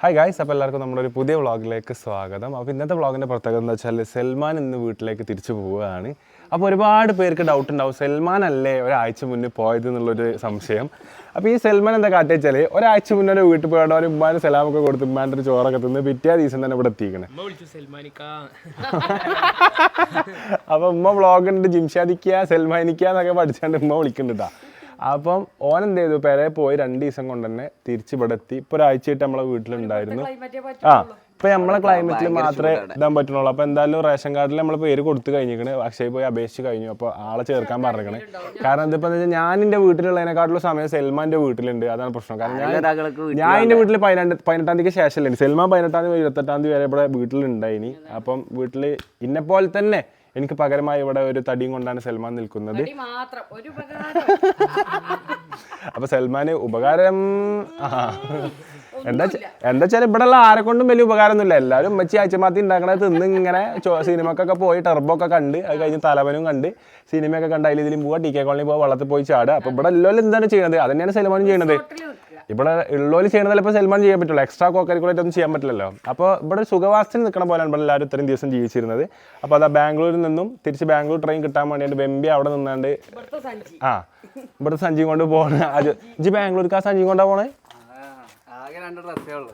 Hi guys അപ്പോൾ എല്ലാവർക്കും നമ്മുടെ ഒരു പുതിയ വ്ളോഗിലേക്ക് സ്വാഗതം. അപ്പോൾ ഇന്നത്തെ വ്ളോഗിന്റെ പ്രത്യേകത എന്താ വെച്ചാൽ സൽമാൻ ഇന്ന് വീട്ടിലേക്ക് തിരിച്ചു പോവുകയാണ്. അപ്പോൾ ഒരുപാട് പേർക്ക് ഡൗട്ട് ഉണ്ടാവും സൽമാൻ അല്ലേ ഒരാഴ്ച മുന്നേ പോയത് എന്നുള്ളൊരു സംശയം. അപ്പോൾ ഈ സൽമാൻ എന്താ കാട്ടി വെച്ചാൽ ഒരാഴ്ച മുന്നേ ഒരു വീട്ടിൽ പോയിട്ട് അവർ ഉമ്മാന്റെ സലാമൊക്കെ കൊടുത്ത് ഉമ്മാന്റെ ഒരു ചോറൊക്കെ തിന്ന് പിറ്റേ ദിവസം തന്നെ ഇവിടെ എത്തിക്കണേ അപ്പോൾ ഉമ്മ വ്ളോഗുണ്ട് ജിംഷാദിക്കുക സൽമാനിക്കുക എന്നൊക്കെ പഠിച്ചാണ്ട് ഉമ്മ വിളിക്കുന്നുണ്ട്. അപ്പം ഓൻ എന്ത് ചെയ്തു? പെരെ പോയി രണ്ട് ദിവസം കൊണ്ട് തന്നെ തിരിച്ച് ഇവിടെ എത്തി. ഇപ്പോൾ ഒരാഴ്ചയായിട്ട് നമ്മളെ വീട്ടിലുണ്ടായിരുന്നു. ആ ഇപ്പൊ നമ്മളെ ക്ലൈമറ്റിൽ മാത്രമേ ഇടാൻ പറ്റുള്ളൂ. അപ്പൊ എന്തായാലും റേഷൻ കാർഡിൽ നമ്മൾ പേര് കൊടുത്തു കഴിഞ്ഞിരിക്കണ്. അക്ഷയ് പോയി അപേക്ഷിച്ച് കഴിഞ്ഞു. അപ്പൊ ആളെ ചേർക്കാൻ പറഞ്ഞിരിക്കണേ. കാരണം എന്താ വെച്ചാൽ ഞാൻ എന്റെ വീട്ടിലുള്ളതിനെക്കാട്ടിലും സമയം സെൽമാന്റെ വീട്ടിലുണ്ട്. അതാണ് പ്രശ്നം. കാരണം ഞാൻ ഞാൻ എന്റെ വീട്ടിൽ പതിനെട്ട് പതിനെട്ടാം തീയതിക്ക് ശേഷമല്ലേ. സെൽമാൻ പതിനെട്ടാം തീയതി ഇരുപത്തെട്ടാം തീയതി വരെ ഇവിടെ വീട്ടിലുണ്ടായിനി. അപ്പം വീട്ടിൽ ഇന്നെ പോലെ തന്നെ എനിക്ക് പകരമായി ഇവിടെ ഒരു തടിയും കൊണ്ടാണ് സൽമാൻ നിൽക്കുന്നത്. അപ്പൊ സൽമാന് ഉപകാരം ആ. എന്താ എന്താ വെച്ചാൽ ഇവിടെ ഉള്ള ആരെ കൊണ്ടും വലിയ ഉപകാരമൊന്നുമില്ല. എല്ലാവരും ഉമ്മച്ചി ആഴ്ചമാത്തി ഉണ്ടാക്കണത് തിന്ന് ഇങ്ങനെ സിനിമക്കൊക്കെ പോയി ടർബോ ഒക്കെ കണ്ട് അത് കഴിഞ്ഞ് തലവനും കണ്ട് സിനിമയൊക്കെ കണ്ട് അതിൽ ഇതിലും പോവാ ടി കെ കോളനി പോവാ വെള്ളത്തിൽ പോയി ചാടുക. അപ്പൊ ഇവിടെ എല്ലാവരും എന്താണ് ചെയ്യണത്? അത് തന്നെയാണ് സൽമാനും ചെയ്യണത്. ഇവിടെ ഉള്ളോൽ ചെയ്യണതല്ല ഇപ്പോൾ സൽമാൻ ചെയ്യാൻ പറ്റുള്ളൂ. എക്സ്ട്രാ കോ കരിക്കുലേറ്റ് ഒന്നും ചെയ്യാൻ പറ്റില്ലല്ലോ. അപ്പോൾ ഇവിടെ ഒരു സുഖവാസത്തിന് നിൽക്കണ പോലെയാണ് ഇവിടെ എല്ലാവരും ഇത്രയും ദിവസം ജീവിച്ചിരുന്നത്. അപ്പോൾ അതാ ബാംഗ്ലൂരിൽ നിന്നും തിരിച്ച് ബാംഗ്ലൂർ ട്രെയിൻ കിട്ടാൻ വേണ്ടിയിട്ട് വെമ്പി അവിടെ നിന്നാണ്ട് ഇവിടുത്തെ ആ ഇവിടെ സഞ്ജി കൊണ്ട് പോകണ അത് ഇജ്ജ് ബാംഗ്ലൂർക്ക് ആ സഞ്ചി കൊണ്ടാ പോണേ? ആകെ രണ്ട് ഉള്ളൂ.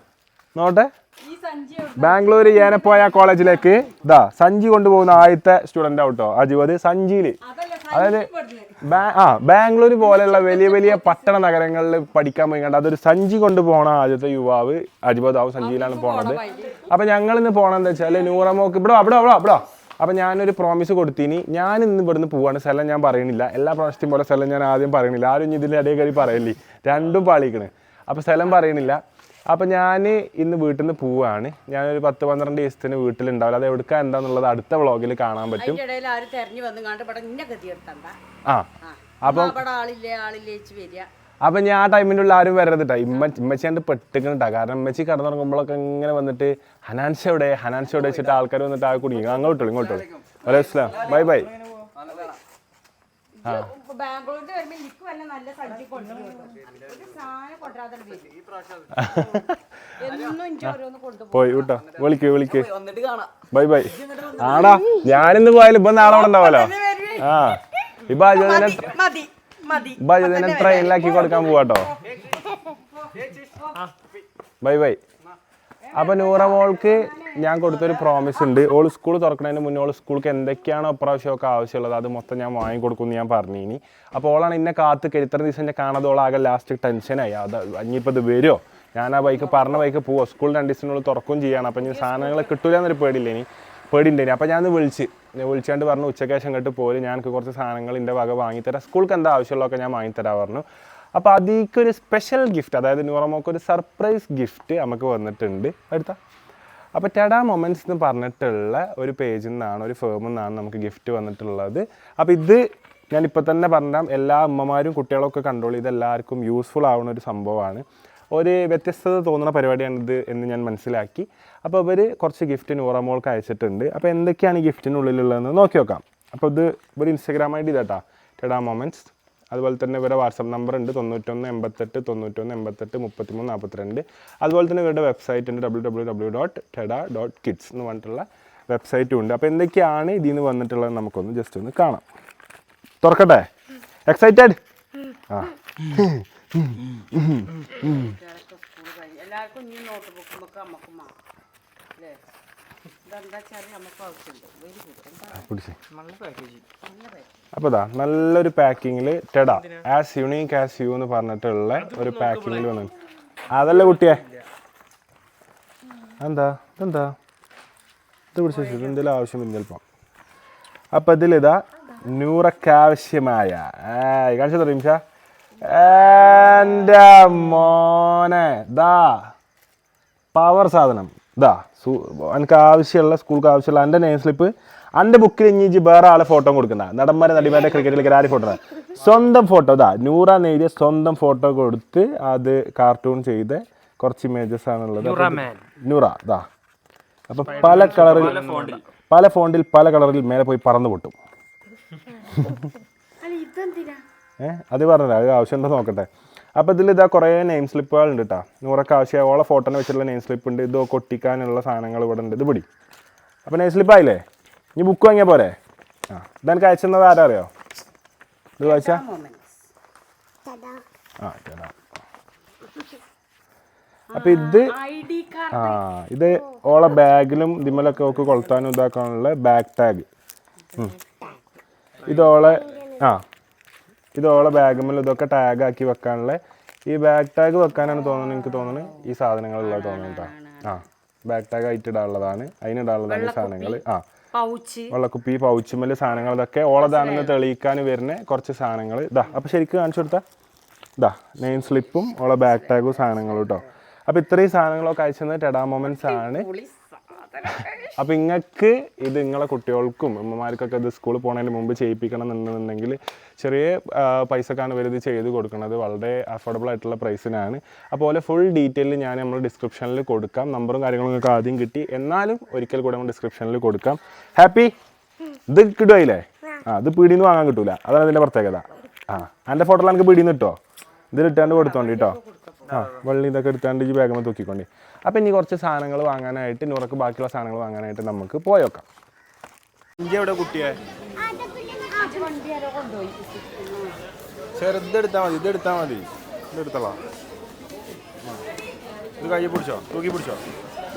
നോട്ടെ ബാംഗ്ലൂർ ഏനപ്പോയ കോളേജിലേക്ക്? ഇതാ സഞ്ചി കൊണ്ടുപോകുന്ന ആദ്യത്തെ സ്റ്റുഡന്റ് ആവട്ടോ അജിവത് സഞ്ചിയിൽ അതല്ല അതായത് ആ ബാംഗ്ലൂർ പോലെയുള്ള വലിയ വലിയ പട്ടണ നഗരങ്ങളിൽ പഠിക്കാൻ പോയി കണ്ട അതൊരു സഞ്ചി കൊണ്ട് പോണ ആദ്യത്തെ യുവാവ് അജിബദാവ് സഞ്ചിയിലാണ് പോണത്. അപ്പൊ ഞങ്ങൾ ഇന്ന് പോണെന്ന് വെച്ചാൽ നൂറമോക്ക് ഇവിടെ അവിടെ അവിടെ അവിടെ. അപ്പൊ ഞാനൊരു പ്രോമിസ് കൊടുത്തിനി. ഞാൻ ഇന്ന് ഇവിടുന്ന് പോവാണ്. സ്ഥലം ഞാൻ പറയണില്ല എല്ലാ പ്രാവശ്യത്തെയും പോലെ സ്ഥലം ഞാൻ ആദ്യം പറയണില്ല ആരും ഇതിന്റെ ഇടയിൽ കയറി പറയല്ലേ? രണ്ടും പാളിക്കണ് അപ്പൊ സ്ഥലം പറയുന്നില്ല. അപ്പോൾ ഞാൻ ഇന്ന് വീട്ടിൽ നിന്ന് പോവാണ്. ഞാനൊരു പത്ത് പന്ത്രണ്ട് ദിവസത്തിന് വീട്ടിലുണ്ടാവില്ല. അത് എവിടുക്ക എന്താന്നുള്ളത് അടുത്ത വ്ളോഗിൽ കാണാൻ പറ്റും. ആ. അപ്പം അപ്പം ഞാൻ ആ ടൈമിന്റെ ഉള്ള ആരും വരരുത് കേട്ടോ ഇമ്മ ഇമ്മച്ചിയാണ്ട് പെട്ടിക്കണിട്ടാ. കാരണം ഇമ്മച്ചി കിടന്നുറങ്ങുമ്പോഴൊക്കെ ഇങ്ങനെ വന്നിട്ട് ഹനാൻഷ എവിടെ? ഹനാൻഷ എവിടെ വെച്ചിട്ട് ആൾക്കാർ വന്നിട്ട് ആ കുടുങ്ങി. അങ്ങോട്ടുള്ളൂ ഇങ്ങോട്ടുള്ളൂ വലൈസ്ലാം ബൈ ബൈ. ബാംഗ്ലൂരിൽ വരുമ്പോ എനിക്ക് വല്ല നല്ല സഞ്ചി കൊണ്ടുവരും പോയി വിട്ടോ. വിളിക്ക് വിളിക്ക്. വന്നിട്ട് കാണാം. Bye bye. ആടാ ഞാനിന്ന് പോയാലും ഇപ്പൊ നാളെ അവിടെ ഉണ്ടാവല്ലോ ആ. ഇപ്പൊ അജുദിനെ ഇപ്പൊ അജുദിനെ ട്രെയിനിലാക്കി കൊടുക്കാൻ പോവാട്ടോ. Bye bye. അപ്പൊ നൂറ മോൾക്ക് ഞാൻ കൊടുത്തൊരു പ്രോമിസ് ഉണ്ട്. ഓൾ സ്കൂൾ തുറക്കുന്നതിന് മുന്നേ ഓൾ സ്കൂൾക്ക് എന്തൊക്കെയാണോ ഇപ്രാവശ്യമൊക്കെ ആവശ്യമുള്ളത് അത് മൊത്തം ഞാൻ വാങ്ങിക്കൊടുക്കും എന്ന് ഞാൻ പറഞ്ഞിനി. അപ്പോൾ ഓളാണ് ഇന്നെ കാത്ത് ഇത്ര ദിവസം ഞാൻ കാണാതെ ലാസ്റ്റ് ടെൻഷനായി അത് ഇനിയിപ്പോൾ ഇത് വരുമോ ഞാൻ ആ ബൈക്ക് പറഞ്ഞ ബൈക്ക് പോവോ? സ്കൂൾ രണ്ട് ദിവസത്തിനുള്ളിൽ തുറക്കും ചെയ്യണം. അപ്പം ഇനി സാധനങ്ങൾ കിട്ടില്ല എന്നൊരു പേടിയില്ല ഇനി. പേടിയുണ്ട് അപ്പോൾ ഞാൻ വിളിച്ച്. ഞാൻ വിളിച്ചാണ്ട് പറഞ്ഞു ഉച്ചക്കേശം കേട്ട് പോലും ഞാൻ കുറച്ച് സാധനങ്ങൾ എന്റെ വക വാങ്ങിത്തരാം. സ്കൂൾക്ക് എന്താ ആവശ്യമുള്ളതൊക്കെ ഞാൻ വാങ്ങിത്തരാ പറഞ്ഞു. അപ്പോൾ അതിക്ക് ഒരു സ്പെഷ്യൽ ഗിഫ്റ്റ് അതായത് നൂറമോക്ക് ഒരു സർപ്രൈസ് ഗിഫ്റ്റ് നമുക്ക് വന്നിട്ടുണ്ട്. അടുത്ത അപ്പോൾ ടെഡ മൊമെന്റ്സ് എന്ന് പറഞ്ഞിട്ടുള്ള ഒരു പേജിൽ നിന്നാണ് ഒരു ഫേമിൽ നിന്നാണ് നമുക്ക് ഗിഫ്റ്റ് വന്നിട്ടുള്ളത്. അപ്പോൾ ഇത് ഞാനിപ്പോൾ തന്നെ പറഞ്ഞാൽ എല്ലാ അമ്മമാരും കുട്ടികളൊക്കെ കൺട്രോൾ ചെയ്ത് എല്ലാവർക്കും യൂസ്ഫുൾ ആവുന്ന ഒരു സംഭവമാണ്. ഒരു വ്യത്യസ്തത തോന്നുന്ന പരിപാടിയാണിത് എന്ന് ഞാൻ മനസ്സിലാക്കി. അപ്പോൾ ഇവർ കുറച്ച് ഗിഫ്റ്റ് നൂറമോൾക്ക് അയച്ചിട്ടുണ്ട്. അപ്പോൾ എന്തൊക്കെയാണ് ഈ ഗിഫ്റ്റിനുള്ളിലുള്ളതെന്ന് നോക്കി നോക്കാം. അപ്പോൾ ഇത് ഐ ഡി ഇതാട്ടാ. ടെഡ മൊമെന്റ്സ് അതുപോലെ തന്നെ ഇവരുടെ വാട്സപ്പ് നമ്പർ ഉണ്ട് തൊണ്ണൂറ്റൊന്ന് എൺപത്തെട്ട് തൊണ്ണൂറ്റൊന്ന് എൺപത്തെട്ട് മുപ്പത്തിമൂന്ന് നാൽപ്പത്തിരണ്ട് അതുപോലെ തന്നെ ഇവരുടെ വെബ്സൈറ്റ് ഉണ്ട് W W W dot Teda dot kids എന്ന് പറഞ്ഞിട്ടുള്ള വെബ്സൈറ്റും ഉണ്ട്. അപ്പോൾ എന്തൊക്കെയാണ് ഇതിൽ നിന്ന് വന്നിട്ടുള്ളത് നമുക്കൊന്ന് ജസ്റ്റ് ഒന്ന് കാണാം. തുറക്കട്ടെ? എക്സൈറ്റഡ് ആ. എല്ലാവർക്കും അപ്പോൾ ഇതാ നല്ലൊരു പാക്കിങ്ങിൽ Teda. As unique as you എന്ന് പറഞ്ഞിട്ടുള്ള ഒരു പാക്കിങ്ങിൽ വന്നു. അതല്ല കുട്ടിയെ? എന്താ ഇതെന്താ? ഇത് പിടിച്ചു എന്തെങ്കിലും ആവശ്യം വരും ചിലപ്പോൾ അപ്പം ഇതിലിതാ നൂറക്കാവശ്യമായ. കാണിച്ചു തരും ഷാ എന്റെ മോനെ ദാ പവർ സാധനം. ഇതാ എനിക്ക് ആവശ്യമുള്ള സ്കൂൾക്ക് ആവശ്യമുള്ള എന്റെ നെയിം സ്ലിപ്പ് എന്റെ ബുക്കിൽ ഇനി ഇജ്ജ് വേറെ ആളെ ഫോട്ടോ കൊടുക്കുന്ന നടന്മാരെ നടിമാരെ ക്രിക്കറ്റിലേക്ക് ആര് ഫോട്ടോ സ്വന്തം ഫോട്ടോ ഇതാ നൂറ നേരിയ സ്വന്തം ഫോട്ടോ കൊടുത്ത് അത് കാർട്ടൂൺ ചെയ്ത് കുറച്ച് ഇമേജസ് ആണുള്ളത്. നൂറ ഇതാ അപ്പം പല കളറിൽ പല ഫോണ്ടിൽ പല കളറിൽ മേലെ പോയി പറന്നു പൊട്ടും. ഏഹ് അത് പറഞ്ഞില്ല അത് ആവശ്യമുണ്ടോ നോക്കട്ടെ. അപ്പോൾ ഇതിൽ ഇതാ കുറേ നെയിം സ്ലിപ്പുകൾ ഉണ്ട് കേട്ടോ നൂറൊക്കെ ആവശ്യം ഓളെ ഫോട്ടോനെ വെച്ചിട്ടുള്ള നെയിം സ്ലിപ്പ് ഉണ്ട്. ഇത് കൊട്ടിക്കാനുള്ള സാധനങ്ങൾ ഇവിടെ ഉണ്ട്. ഇത് പിടി. അപ്പോൾ നെയിം സ്ലിപ്പ് ആയില്ലേ? ഇനി ബുക്ക് വാങ്ങിയാൽ പോരെ? ആ ഇതെനിക്ക് അയച്ചെന്നത് ആരാ അറിയോ ഇത് വായിച്ചാ? ആ ചേട്ടാ അപ്പോൾ ഇത് ആ ഇത് ഓളെ ബാഗിലും ഇതിമലൊക്കെ ഒക്കെ കൊളുത്താനും ഇതാക്കാനുള്ള ബാക്ക് ടാഗ് ഇത് ഓളെ ആ ഇത് ഓളെ ബാഗുമ്മൽ ഇതൊക്കെ ടാഗ് ആക്കി വെക്കാനുള്ള ഈ ബാക്ക് ടാഗ് വെക്കാനാണ് തോന്നുന്നത് എനിക്ക് തോന്നുന്നത് ഈ സാധനങ്ങളുള്ളത് തോന്നുന്നു ആ ബാക്ക് ടാഗ് ആയിട്ട് ഇടാനുള്ളതാണ്. അതിനിടാനുള്ളതാണ് ഈ സാധനങ്ങൾ ആ. പൗച്ച്. വെള്ളക്കുപ്പി പൗച്ചുമ്മൽ സാധനങ്ങൾ ഇതൊക്കെ ഓളതാണെന്ന് തെളിയിക്കാൻ വരുന്ന കുറച്ച് സാധനങ്ങൾ ഇതാ അപ്പോൾ ശരിക്കും കാണിച്ചു കൊടുത്താ. ഇതാ നെയിം സ്ലിപ്പും ഓളെ ബാക്ക് ടാഗും സാധനങ്ങളും കേട്ടോ അപ്പോൾ ഇത്രയും സാധനങ്ങളൊക്കെ അയച്ചത് ടെഡാ മൊമെന്റ്സ് ആണ്. അപ്പോൾ നിങ്ങൾക്ക് ഇത് നിങ്ങളെ കുട്ടികൾക്കും അമ്മമാർക്കൊക്കെ ഇത് സ്കൂളിൽ പോകുന്നതിന് മുമ്പ് ചെയ്യിപ്പിക്കണം എന്നുണ്ടെങ്കിൽ ചെറിയ പൈസക്കാണ് ഇവർ ചെയ്ത് കൊടുക്കുന്നത് വളരെ അഫോർഡബിൾ ആയിട്ടുള്ള പ്രൈസിനാണ് അതുപോലെ ഫുൾ ഡീറ്റെയിൽ ഞാൻ നമ്മൾ ഡിസ്ക്രിപ്ഷനിൽ കൊടുക്കാം. നമ്പറും കാര്യങ്ങളും നിങ്ങൾക്ക് ആദ്യം കിട്ടി. എന്നാലും ഒരിക്കൽ കൂടെ നമ്മൾ ഡിസ്ക്രിപ്ഷനിൽ കൊടുക്കാം. ഹാപ്പി ഇത് കിട്ടുമായില്ലേ ആ. ഇത് പീടിന്ന് വാങ്ങാൻ കിട്ടൂല. അതാണ് ഇതിന്റെ പ്രത്യേകത. ആ എന്റെ ഫോട്ടോയിൽ എനിക്ക് പീടിന്ന് കിട്ടോ? ഇതിൽ ഇട്ടാണ്ട് കൊടുത്തോണ്ടി കേട്ടോ ആ വെള്ളി ഇതൊക്കെ എടുത്താണ്ട് ഈ ബാഗമ്മ തൂക്കിക്കൊണ്ടി. അപ്പം ഇനി കുറച്ച് സാധനങ്ങൾ വാങ്ങാനായിട്ട് നൂറക്ക് ബാക്കിയുള്ള സാധനങ്ങൾ വാങ്ങാനായിട്ട് നമുക്ക് പോയേക്കാം എവിടെ കുട്ടിയെ? ചെറുതെടുത്താൽ മതി ഇതെടുത്താൽ മതി. ഇതെടുത്തോളാം. ഇത് കൈ പിടിച്ചോ? തൂക്കി പിടിച്ചോ?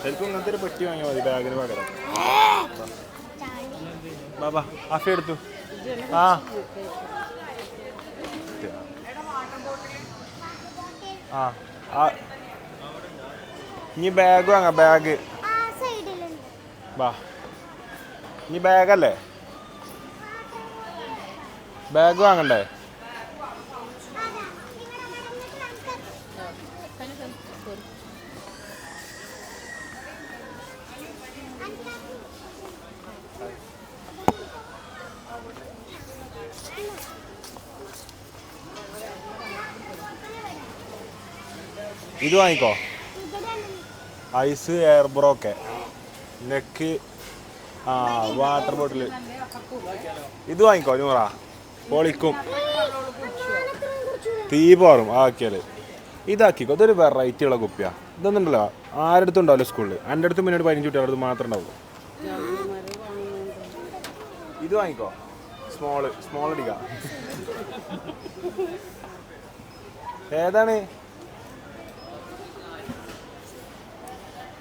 ശരിക്കും ഇങ്ങനത്തെ ഒരു പെട്ടി വാങ്ങിയാൽ മതി ബാഗിന് പകരം. ബാബാ അഫി എടുത്തു. ആ. ആ ഇനി ബാഗ് വാങ്ങാം ബാഗ് വാ. ഇനി ബാഗല്ലേ ബാഗ് വാങ്ങണ്ടേ? ഇത് വാങ്ങിക്കോ. ഐസ് എയർ ബ്രോക്കെ നെക്ക് ആ വാട്ടർ ബോട്ടിൽ. ഇത് വാങ്ങിക്കോ നൂറ. പൊളിക്കും. തീ പോറും ആക്കിയാൽ ഇതാക്കിക്കോ ഇതൊരു വെറൈറ്റി ഉള്ള കുപ്പിയാ. ഇതൊന്നും ഉണ്ടല്ലോ ആരടുത്തും ഉണ്ടാവില്ല സ്കൂളിൽ എന്റെ അടുത്ത് മുന്നോട്ട് പതിനഞ്ച് കുട്ടികളുടെ അടുത്ത് മാത്രമേ ഉണ്ടാവുള്ളൂ. ഇത് വാങ്ങിക്കോ സ്മോൾ സ്മോൾ അടിക്കാം ഏതാണ്?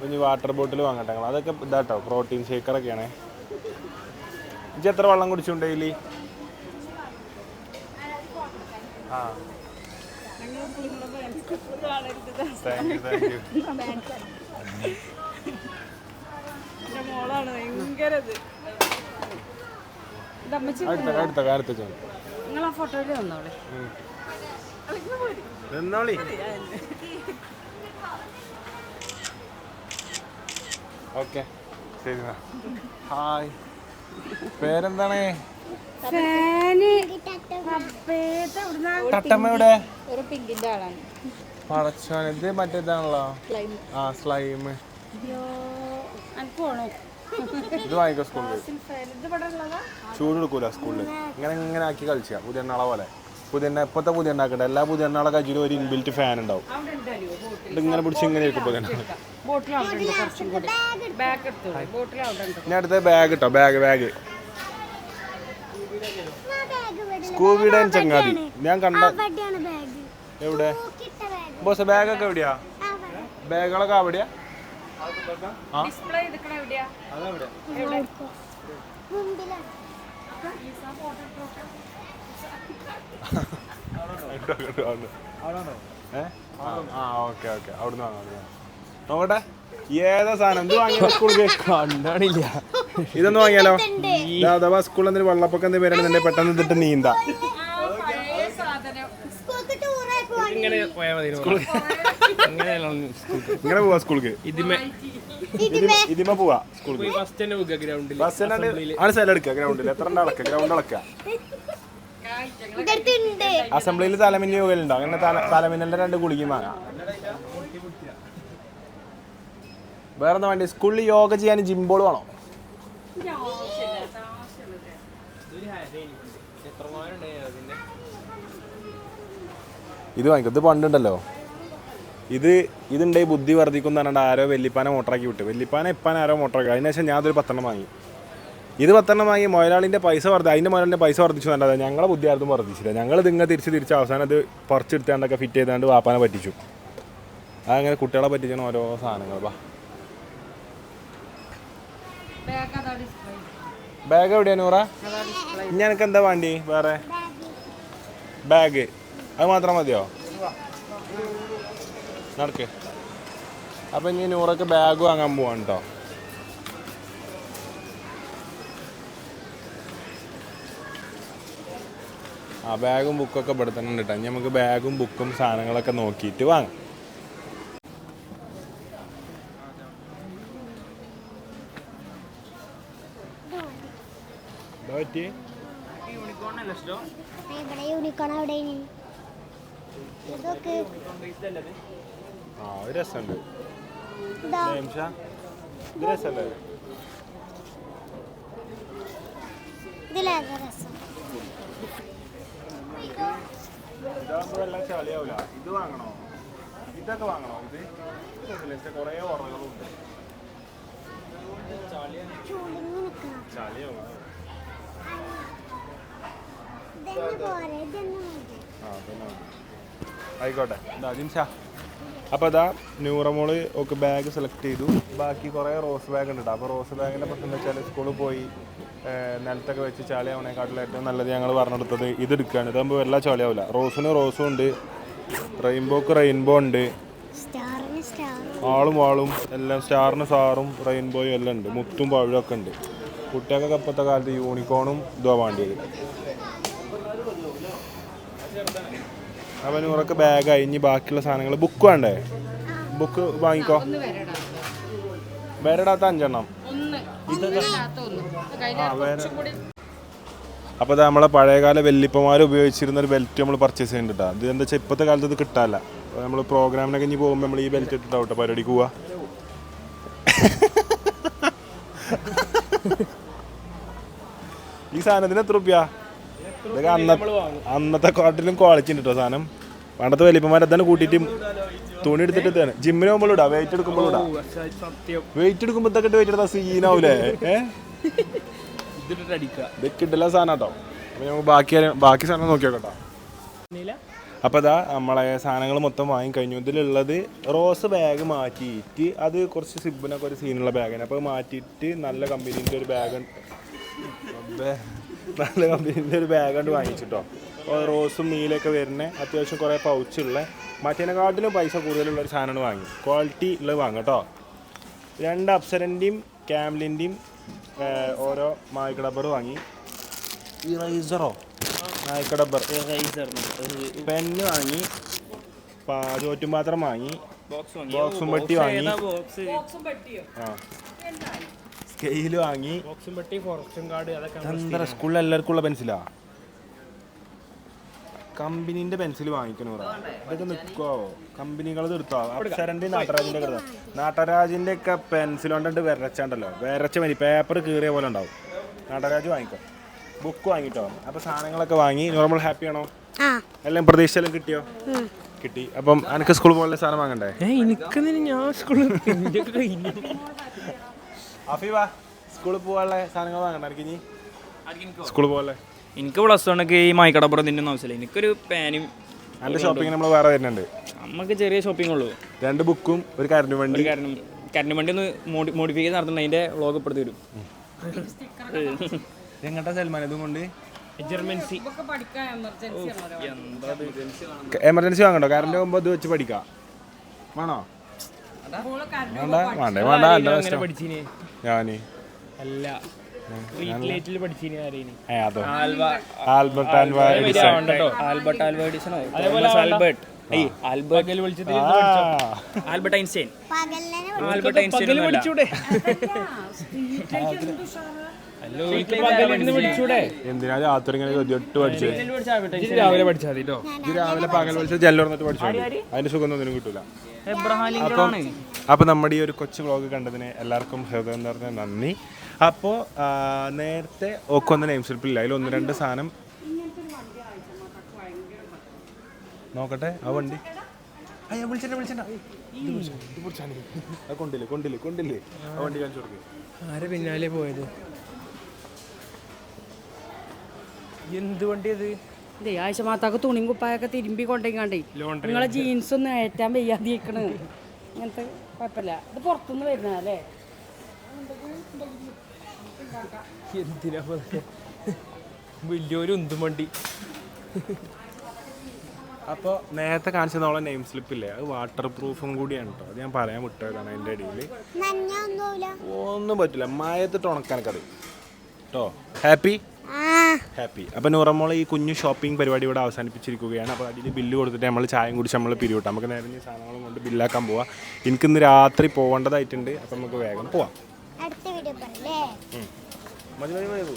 ഇനി വാട്ടർ ബോട്ടിൽ വാങ്ങട്ടെ ഞങ്ങൾ അതൊക്കെ ഇതാട്ടോ പ്രോട്ടീൻ ഷേക്കറൊക്കെയാണേ ഇജ്ജ് എത്ര വെള്ളം കുടിച്ചു ഡെയിലി ആ. താങ്ക് യു താങ്ക് യു എന്റെ മോളാണ് ഭയങ്കര ഇത്. ഇതമ്മച്ചി അടുത്ത നിങ്ങൾ ആ ഫോട്ടോയിൽ വന്നോളെ നിന്നോളി. ഓക്കെ. ശരി. ഹായ്. പേരെന്താണ്? ഫാന്. അപ്പേത്തെ എവിടുന്നാ തട്ടമ്മ ഇവിടെ ഒരു പിങ്കിന്റെ ആളാണ്. പടച്ചോൻ ഇത് മറ്റേതാണല്ലോ? ആ സ്ലൈം ഇത് വാങ്ങിക്കോ സ്കൂളിൽ. ചൂട് എടുക്കൂല സ്കൂളിൽ. ഇങ്ങനെ ഇങ്ങനെ ആക്കി കളിച്ചാ. പുതിയ എണ്ണാള പോലെ. പുതിയ എണ്ണ ഇപ്പോഴത്തെ പുതിയ എണ്ണാക്കട്ടെ എല്ലാ പുതിയ എണ്ണാളെ കഴിച്ചിട്ട് ഒരു ഇൻബിൽറ്റ് ഫാൻ ഉണ്ടാവും. ഇങ്ങനെ പിടിച്ച് ഇങ്ങനെ ഇരിക്കും പുതിയ എണ്ണ ബോട്ടിൽ അവിടെ ഉണ്ട് കുറച്ചും കൂടി. ബാഗ് എടുത്തോളൂ. ബോട്ടിൽ അവിടെ ഉണ്ട് ഇനി അടുത്ത ബാഗ് കേട്ടോ ബാഗ് ബാഗ് സ്കൂബിയുടെ ചങ്ങാതി. ഞാൻ കണ്ട എവിടെ? ബോസ് ബാഗൊക്കെ എവിടെയാ? ബാഗുകളൊക്കെ അവിടെയാ? ആ. Okay okay. അവിടുന്ന് വാങ്ങാം അവിടുന്ന് വാങ്ങാം. നോക്കട്ടെ. ഏതാ സാധനം? എന്ത് വാങ്ങിയാലോ സ്കൂളിൽ കണ്ടാണില്ല. ഇതൊന്നും വാങ്ങിയാലോ? ഇതാ, അഥവാ സ്കൂളിൽ എന്തെങ്കിലും വെള്ളപ്പൊക്കം എന്തെങ്കിലും വരണമെന്നുണ്ടെങ്കിൽ പെട്ടെന്ന് ഇതിട്ട് നീന്താ. ഇങ്ങനെ പോയാൽ മതി അങ്ങനെയല്ല ഇങ്ങനെ പോവാ സ്കൂൾക്ക്. ഇതിമേ ഇതിമ പോവാ. സ്കൂൾക്ക് ഫസ്റ്റ് തന്നെ പോകുക ഗ്രൗണ്ടിൽ ബസ് ആണ് സ്ഥലം എടുക്കുക ഗ്രൗണ്ടിൽ എത്ര ഗ്രൗണ്ട് അസംബ്ലിയിൽ തലമിന്റെ യോഗലുണ്ടോ അങ്ങനെ തല- തലമിന്നലിന്റെ രണ്ട് ഗുളികയും വാങ്ങാം. വേറെ എന്താ വേണ്ടി സ്കൂളിൽ യോഗ ചെയ്യാൻ ജിംബോൾ വേണോ? ഇത് വാങ്ങിക്കും. ഇത് പണ്ടുണ്ടല്ലോ. ഇത് ഇതുണ്ട് ഈ ബുദ്ധി വർദ്ധിക്കും എന്ന് പറഞ്ഞിട്ട് ആരോ വെല്ലിപ്പാനെ മോട്ടറാക്കി വിട്ടു. വെല്ലിപ്പാനെ ഇപ്പാൻ ആരോ മോട്ടറാക്കി. അതിനുശേഷം ഞാൻ അതൊരു പത്തെണ്ണം വാങ്ങി. ഇത് പത്തെണ്ണം വാങ്ങി മുതലാളിന്റെ പൈസ വർദ്ധി അതിന്റെ മുതലാളിന്റെ പൈസ വർദ്ധിച്ചു എന്നല്ലാതെ ഞങ്ങളെ ബുദ്ധി ആർക്കും വർദ്ധിച്ചില്ല. ഞങ്ങൾ ഇതിങ്ങനെ തിരിച്ച് തിരിച്ച് അവസാനം അത് പറിച്ചെടുത്താണ്ടൊക്കെ ഫിറ്റ് ചെയ്താണ്ട് വാപ്പാനെ പറ്റിച്ചു. അതങ്ങനെ കുട്ടികളെ പറ്റിച്ചാണ് ഓരോ സാധനങ്ങൾ വാ. ബാഗ് എവിടെയാ നൂറ? ഇനി എന്താ വേണ്ടി? വേറെ? ബാഗ് അത് മാത്രം മതിയോ? നടക്ക്. അപ്പം ഇനി നൂറൊക്കെ ബാഗ് വാങ്ങാൻ പോവാണ് കേട്ടോ ആ ബാഗും ബുക്കൊക്കെ ഇവിടെ തന്നെ ഉണ്ട് കേട്ടോ നമുക്ക് ബാഗും ബുക്കും സാധനങ്ങളൊക്കെ നോക്കിയിട്ട് വാങ്ങാം. ഇതൊക്കെ. ആ ഒരു രസമുണ്ട്. ഇതാ. രസമല്ലേ ഇതിലേതാ രസം. ഇതാകുമ്പോൾ എല്ലാം ചളിയാവില്ല ഇത് വാങ്ങണോ? ഇതൊക്കെ വാങ്ങണോ? ഇത് ഇതൊക്കെ കുറേ ഓർഡറുകളുണ്ട്. ചളിയാവും ആയിക്കോട്ടെ. ഇതാ ജിംഷ അപ്പോൾ ഇതാ ന്യൂറമോൾ ഒക്കെ ബാഗ് സെലക്ട് ചെയ്തു. ബാക്കി കുറേ റോസ് ബാഗ് ഉണ്ട് കേട്ടോ അപ്പോൾ റോസ് ബാഗിന്റെ പ്രശ്നം എന്താ വെച്ചാൽ സ്കൂളിൽ പോയി നിലത്തൊക്കെ വെച്ച് ചാളിയാവണേക്കാട്ടിൽ ഏറ്റവും നല്ലത് ഞങ്ങൾ പറഞ്ഞെടുത്തത് ഇത് എടുക്കുകയാണ് ഇതാകുമ്പോൾ എല്ലാ ചാളിയാവില്ല റോസിന് റോസും ഉണ്ട്. റെയിൻബോക്ക് റെയിൻബോ ഉണ്ട്. ആളും ആളും വാളും എല്ലാം സ്റ്റാറിന് സാറും റെയിൻബോയും എല്ലാം ഉണ്ട്. മുത്തും പഴമൊക്കെ ഉണ്ട്. കുട്ടികൾക്കൊക്കെ ഇപ്പോഴത്തെ കാലത്ത് യൂണിക്കോണും ഇതുവാ വേണ്ടിയത്. അവൻ ഉറക്കെ ബാഗായി ഇനി ബാക്കിയുള്ള സാധനങ്ങൾ ബുക്ക് വേണ്ടേ? ബുക്ക് വാങ്ങിക്കോ? വേറെടാത്ത അഞ്ചെണ്ണം. ആ വേറെ കൂടി അപ്പോൾ നമ്മളെ പഴയകാല വെല്ലിപ്പമാർ ഉപയോഗിച്ചിരുന്ന ഒരു ബെൽറ്റ് നമ്മൾ പർച്ചേസ് ചെയ്യുന്നുണ്ട് ഇത് എന്താ വെച്ചാൽ ഇപ്പോഴത്തെ കാലത്ത് ഇത് കിട്ടാല്ല നമ്മൾ പ്രോഗ്രാമിനൊക്കെ ഇനി പോകുമ്പോൾ നമ്മൾ ഈ ബെൽറ്റ് ഇട്ടിട്ടാവും കേട്ടോ പരിപാടിക്ക് പോവാ. ഈ സാധനത്തിന് എത്ര റുപ്യ? ഇതൊക്കെ അന്ന അന്നത്തെ കാട്ടിലും ക്വാളിറ്റി ഉണ്ട് കേട്ടോ സാധനം. പണ്ടത്തെ വലിയപ്പന്മാരെ തന്നെ കൂട്ടിയിട്ട് തുണി എടുത്തിട്ട് തന്നെ ജിമ്മിന് പോകുമ്പോൾ ഇടാം വെയിറ്റ് എടുക്കുമ്പോൾ ഇടാം. വെയിറ്റ് എടുക്കുമ്പോൾ ഇതൊക്കെ വെയിറ്റ് എടുത്താൽ സീനാവൂലേ ഇതൊക്കെ സാധനം കേട്ടോ അപ്പോൾ നമുക്ക് ബാക്കി ബാക്കി സാധനം നോക്കി അപ്പൊ അപ്പോൾ ഇതാ നമ്മളെ സാധനങ്ങൾ മൊത്തം വാങ്ങിക്കഴിഞ്ഞു ഇതിലുള്ളത് റോസ് ബാഗ് മാറ്റിയിട്ട് അത് കുറച്ച് സിബിനൊക്കെ ഒരു സീനുള്ള ബാഗാണ് അപ്പോൾ മാറ്റിയിട്ട് നല്ല കമ്പനീന്റെ ഒരു ബാഗ് നല്ല കമ്പനീന്റെ ഒരു ബാഗ് കൊണ്ട് വാങ്ങിച്ചിട്ടോ. അപ്പോൾ റോസും നീലൊക്കെ വരുന്ന. അത്യാവശ്യം കുറേ പൗച്ചുള്ള മറ്റേനെക്കാട്ടിലും പൈസ കൂടുതലുള്ള ഒരു സാധനമാണ് വാങ്ങി. ക്വാളിറ്റി ഉള്ളത് വാങ്ങും കേട്ടോ. രണ്ട് അപ്സരന്റെയും ക്യാമലിന്റെയും ഓരോ മായ്ക്ക ഡബ്ബർ വാങ്ങി. ഇറൈസറോ മായ്ക്ക ഡബ്ബർ പെന്ന് വാങ്ങി. ചോറ്റും പാത്രം വാങ്ങി. ബോക്സ് ബോക്സും പെട്ടി വാങ്ങി. ബോക്സും ആ. സ്കെയിൽ വാങ്ങി. ബോക്സും പെട്ടി ഫോറസ്റ്റും കാർഡ് അതൊക്കെ എന്താ സ്കൂളിൽ എല്ലാവർക്കും ഉള്ള പെൻസിലാ കമ്പനീന്റെ പെൻസിൽ വാങ്ങിക്കണോ ഇതൊക്കെ നിക്കോ? കമ്പനികൾ എടുത്തോ അപ്സരന്റെ നാട്ടരാജിന്റെ ഒക്കെ നാട്ടരാജിന്റെ ഒക്കെ പെൻസിൽ കൊണ്ടിട്ട് വരച്ചാണ്ടല്ലോ വിരച്ച മതി. പേപ്പർ കീറിയ പോലെ ഉണ്ടാവും. നാട്ടരാജ് വാങ്ങിക്കോ. ബുക്ക് വാങ്ങിട്ടോ? അപ്പൊ സാധനങ്ങളൊക്കെ വാങ്ങി. നോർമൽ ഹാപ്പി ആണോ? ആ. എല്ലാം പ്രതീക്ഷയെല്ലാം കിട്ടിയോ? കിട്ടി. അപ്പം എനിക്ക് സ്കൂൾ പോലെ സാധനം വാങ്ങണ്ടേ? ഏ എനിക്കെന്തിനു ഞാൻ സ്കൂളിൽ സ്കൂളിൽ പോകാനുള്ള സാധനങ്ങൾ വാങ്ങണ്ട എനിക്ക് ഇനി? സ്കൂളിൽ പോകല്ലേ എനിക്ക് പ്ലസ് വണ്ണൊക്കെ ഈ മൈക്കടപ്പുറം തിന്നുന്ന ആവശ്യമില്ല. എനിക്കൊരു പാനും നല്ല ഷോപ്പിംഗ് നമ്മൾ വേറെ വരുന്നുണ്ട്. നമുക്ക് ചെറിയ ഷോപ്പിംഗ് ഉള്ളൂ. രണ്ട് ബുക്കും ഒരു കരണ്ട് വണ്ടി. ഒരു കാരണം കറണ്ട് വണ്ടി ഒന്ന് മോഡിഫൈ മോഡിഫിക്കേഷൻ നടത്തുന്നുണ്ട് അതിന്റെ വ്ളോഗ് ഇപ്പുറത്ത് വരും. എങ്ങട്ടാ സൽമാൻ? ഇതും കൊണ്ട്? Emergency emergency വാങ്ങണ്ടോ? കറണ്ട് പോകുമ്പോൾ ഇത് വെച്ച് പഠിക്കാം. വേണോ? വേണ്ട വേണ്ട വേണ്ട ഞാൻ. അല്ല. ആൽവ ആൽബർട്ട് ആൻഡ് വാ Edison. Albert Alva എഡിസണോ? Thomas Albert. Albert വിളിച്ചത്. Albert Einstein. ആൽബർട്ട് ഐൻസ്റ്റൈൻ പഠിച്ചൂടെ എന്തിനാ? രാത്രി ഇങ്ങനെ രാവിലെ പഠിച്ചാൽ മതി കേട്ടോ ഇത് രാവിലെ പകൽ പഠിച്ചത്. ജെല്ലുറന്നിട്ട് പഠിച്ചു അതിന്റെ സുഖം ഒന്നും കിട്ടൂല. എബ്രഹാം അപ്പം ലിങ്കണാണ് അപ്പം നമ്മുടെ ഈ ഒരു കൊച്ചു വ്ളോഗ് കണ്ടതിന് എല്ലാവർക്കും ഹൃദയം നിറഞ്ഞ നന്ദി. അപ്പോൾ നേരത്തെ ഒക്കെ ഒന്ന് നെയിം സ്ലിപ്പില്ല അതിൽ ഒന്ന് രണ്ട് സാധനം നോക്കട്ടെ ആ വണ്ടി. അയ്യ വിളിച്ചിട്ട് വിളിച്ചിട്ട്. കൊണ്ടില്ലേ കൊണ്ടില്ലേ കൊണ്ടില്ലേ. ആ വണ്ടി കാണിച്ചു കൊടുക്കേ. ആരെ പിന്നാലെ പോയത്? എന്ത് വണ്ടി അത് ഇതേ ആഴ്ച മാത്താക്ക് തുണിയും കുപ്പായൊക്കെ തിരുമ്പി കൊണ്ടേക്കാണ്ടേ. നിങ്ങളെ ജീൻസ് ഒന്നും ഏറ്റാൻ വയ്യാതിരിക്കണ്. ഇങ്ങനത്തെ കുഴപ്പമില്ല. ഇത് പുറത്തുനിന്ന് വരുന്നതല്ലേ എന്തിനാ? വലിയൊരു ഉന്തും വണ്ടി. അപ്പോൾ നേരത്തെ കാണിച്ചതോളം നെയിം സ്ലിപ്പ് ഇല്ലേ? അത് വാട്ടർ പ്രൂഫും കൂടിയാണ് കേട്ടോ അത് ഞാൻ പറയാൻ വിട്ടതാണ് അതിന്റെ ഇടയിൽ ഒന്നും പറ്റില്ല. മായത്തിട്ട് ഉണക്കാനൊക്കെ കേട്ടോ ഹാപ്പി ആ. ഹാപ്പി അപ്പോൾ നൂറമ്മോൾ ഈ കുഞ്ഞു ഷോപ്പിംഗ് പരിപാടി ഇവിടെ അവസാനിപ്പിച്ചിരിക്കുകയാണ്. അപ്പോൾ അതിന് ബില്ല് കൊടുത്തിട്ട് നമ്മൾ ചായം കുടിച്ച് നമ്മൾ പിരിവിട്ടാം നമുക്ക് നേരെ ഈ സാധനങ്ങളും കൊണ്ട് ബില്ലാക്കാൻ പോവാം. എനിക്കിന്ന് രാത്രി പോകേണ്ടതായിട്ടുണ്ട്. അപ്പോൾ നമുക്ക് വേഗം പോവാം. അടുത്ത വീഡിയോ മതി മതി മതി.